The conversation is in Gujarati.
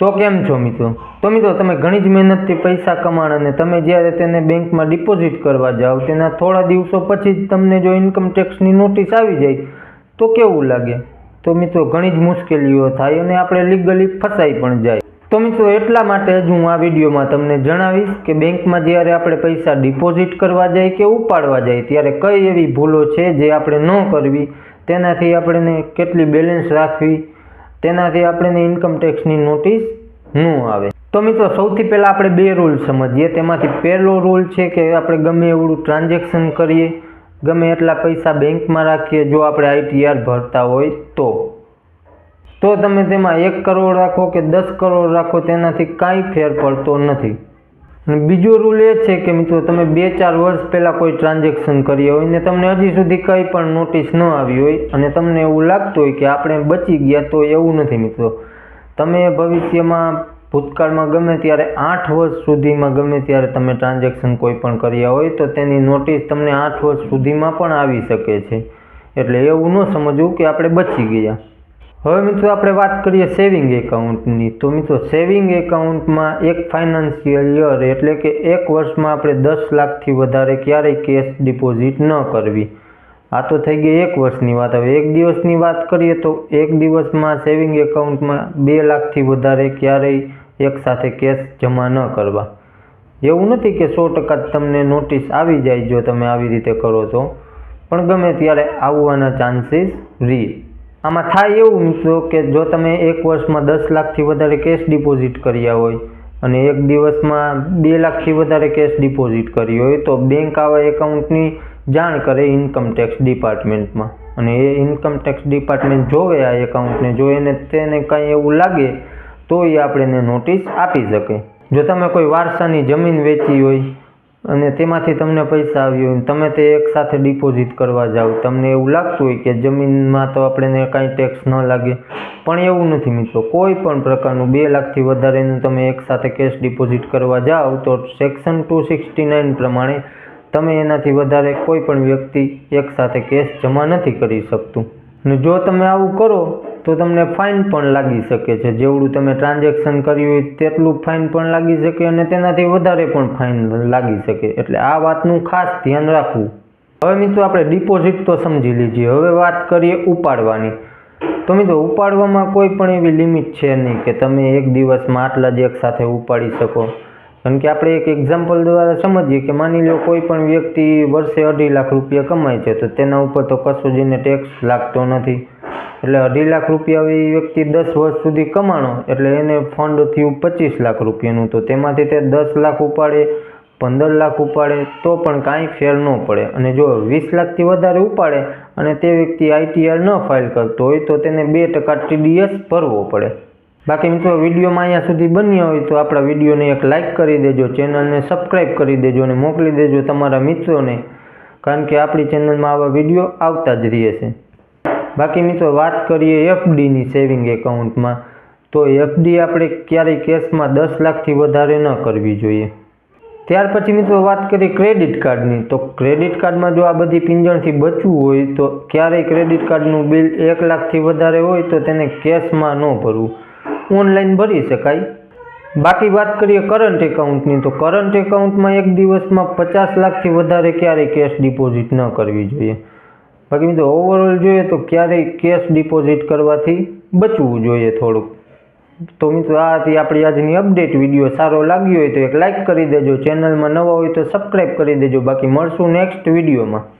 તો કેમ છો મિત્રો? તો મિત્રો, તમે ઘણી જ મહેનતથી પૈસા કમાણ અને તમે જ્યારે તેને બેંકમાં ડિપોઝિટ કરવા જાઓ, તેના થોડા દિવસો પછી જ તમને જો ઇન્કમ ટેક્સની નોટિસ આવી જાય, તો કેવું લાગે? તો મિત્રો, ઘણી જ મુશ્કેલીઓ થાય અને આપણે લીગલી ફસાઈ પણ જાય. તો મિત્રો, એટલા માટે જ હું આ વિડીયોમાં તમને જણાવીશ કે બેંકમાં જ્યારે આપણે પૈસા ડિપોઝિટ કરવા જાય કે ઉપાડવા જાય, ત્યારે કઈ એવી ભૂલો છે જે આપણે ન કરવી? તેનાથી આપણને કેટલી બેલેન્સ રાખવી? તેનાથી આપણને ઇન્કમ ટેક્સની નોટિસ ન આવે. તો મિત્રો, સૌથી પહેલાં આપણે બે રૂલ સમજીએ. તેમાંથી પહેલો રૂલ છે કે આપણે ગમે એવડું ટ્રાન્ઝેક્શન કરીએ, ગમે એટલા પૈસા બેંકમાં રાખીએ, જો આપણે આઈટીઆર ભરતા હોય તો. તો તમે તેમાં એક કરોડ રાખો કે દસ કરોડ રાખો, તેનાથી કાંઈ ફેર પડતો નથી. બીજો રૂલ એ છે કે મિત્રો તમે બે ચાર વર્ષ પહેલાં કોઈ ટ્રાન્ઝેક્શન કર્યા હોય ને તમને હજી સુધી કંઈ પણ નોટિસ ન આવી હોય અને તમને એવું લાગતું હોય કે આપણે બચી ગયા તો એવું નથી મિત્રો. તમે ભવિષ્યમાં ભૂતકાળમાં ગમે ત્યારે આઠ વર્ષ સુધીમાં ગમે ત્યારે તમે ટ્રાન્ઝેક્શન કોઈ પણ કર્યા હોય તો તેની નોટિસ તમને આઠ વર્ષ સુધીમાં પણ આવી શકે છે. એટલે એવું ન સમજવું કે આપણે બચી ગયા. હવે મિત્રો આપણે વાત કરીએ સેવિંગ એકાઉન્ટની તો મિત્રો સેવિંગ એકાઉન્ટમાં એક ફાઇનાન્શિયલ યર એટલે કે એક વર્ષમાં આપણે દસ લાખથી વધારે ક્યારેય કેશ ડિપોઝિટ ન કરવી. આ તો થઈ ગઈ એક વર્ષની વાત. હવે એક દિવસની વાત કરીએ તો એક દિવસમાં સેવિંગ એકાઉન્ટમાં બે લાખથી વધારે ક્યારેય એકસાથે કેશ જમા ન કરવા. એવું નથી કે સો ટકા તમને નોટિસ આવી જાય જો તમે આવી રીતે કરો તો. પણ ગમે ત્યારે આવવાના ચાન્સીસ રહે આમાં થાય એવું મિત્રો કે જો તમે એક વર્ષમાં દસ લાખથી વધારે કેશ ડિપોઝિટ કર્યા હોય અને એક દિવસમાં બે લાખથી વધારે કેશ ડિપોઝિટ કરી હોય તો બેંક આવા એકાઉન્ટની જાણ કરે ઇન્કમ ટેક્સ ડિપાર્ટમેન્ટમાં અને એ ઇન્કમ ટેક્સ ડિપાર્ટમેન્ટ જોવે આ એકાઉન્ટને જો એને તેને કાંઈ એવું લાગે તો એ આપણે નોટિસ આપી શકે. જો તમે કોઈ વારસાની જમીન વેચી હોય અને તેમાંથી તમને પૈસા આવ્યો તમે તે એકસાથે ડિપોઝિટ કરવા જાઓ. તમને એવું લાગતું હોય કે જમીનમાં તો આપણે કાંઈ ટેક્સ ન લાગે. પણ એવું નથી મિત્રો. કોઈ પણ પ્રકારનું બે લાખથી વધારેનું તમે એકસાથે કેશ ડિપોઝિટ કરવા જાઓ તો સેક્શન ટુ સિક્સટી નાઇન પ્રમાણે તમે એનાથી વધારે કોઈ પણ વ્યક્તિ એકસાથે કેશ જમા નથી કરી શકતું. ને જો તમે આવું કરો તો તમને ફાઇન પણ લાગી શકે છે. જેવડું તમે ટ્રાન્ઝેક્શન કર્યું હોય તેટલું ફાઇન પણ લાગી શકે અને તેનાથી વધારે પણ ફાઇન લાગી શકે. એટલે આ વાતનું ખાસ ધ્યાન રાખવું. હવે મિત્રો આપણે ડિપોઝિટ તો સમજી લીધી. હવે વાત કરીએ ઉપાડવાની. તો મિત્રો, ઉપાડવામાં કોઈ પણ એવી લિમિટ છે નહીં કે તમે એક દિવસમાં આટલા જ એક સાથે ઉપાડી શકો. કારણ કે આપણે એક એક્ઝામ્પલ દ્વારા સમજીએ કે માની લો કોઈ પણ વ્યક્તિ વર્ષે અઢી લાખ રૂપિયા કમાય છે, તો તેના ઉપર તો કશું જ એને ટેક્સ લાગતો નથી. એટલે અઢી લાખ રૂપિયા એ વ્યક્તિ દસ વર્ષ સુધી કમાણો. એટલે એને ફંડ થયું પચીસ લાખ રૂપિયાનું. તો તેમાંથી તે દસ લાખ ઉપાડે, પંદર લાખ ઉપાડે, તો પણ કાંઈ ફેર ન પડે. અને જો વીસ લાખથી વધારે ઉપાડે અને તે વ્યક્તિ આઈટીઆર ન ફાઇલ કરતો હોય, તો તેને બે ટકા ટીડીએસ ભરવો પડે. બાકી મિત્રો, વિડીયોમાં અહીંયા સુધી બન્યા હોય તો આપણા વિડીયોને એક લાઇક કરી દેજો, ચેનલને સબસ્ક્રાઈબ કરી દેજો અને મોકલી દેજો તમારા મિત્રોને. કારણ કે આપણી ચેનલમાં આવા વીડિયો આવતા જ રહે છે. બાકી મિત્રો વાત કરીએ એફડીની સેવિંગ એકાઉન્ટમાં તો એફડી આપણે ક્યારેય કેશમાં દસ લાખથી વધારે ન કરવી જોઈએ. ત્યાર પછી મિત્રો વાત કરીએ ક્રેડિટ કાર્ડની તો ક્રેડિટ કાર્ડમાં જો આ બધી પિંજણથી બચવું હોય, તો ક્યારેય ક્રેડિટ કાર્ડનું બિલ એક લાખથી વધારે હોય, તો તેને કેશમાં ન ભરવું. ઓનલાઈન ભરી શકાય. બાકી વાત કરીએ કરંટ એકાઉન્ટની તો કરંટ એકાઉન્ટમાં એક દિવસમાં પચાસ લાખથી વધારે ક્યારેય કેશ ડિપોઝિટ ન કરવી જોઈએ. બાકી મિત્રો ઓવરઓલ જોઈએ તો ક્યારેય કેશ ડિપોઝિટ કરવાથી બચવું જોઈએ થોડુંક. તો મિત્રો, આ હતી આપણી આજની અપડેટ વીડિયો સારો લાગ્યો હોય તો એક લાઇક કરી દેજો. ચેનલમાં નવા હોય તો સબસ્ક્રાઈબ કરી દેજો. બાકી મળશું નેક્સ્ટ વિડીયોમાં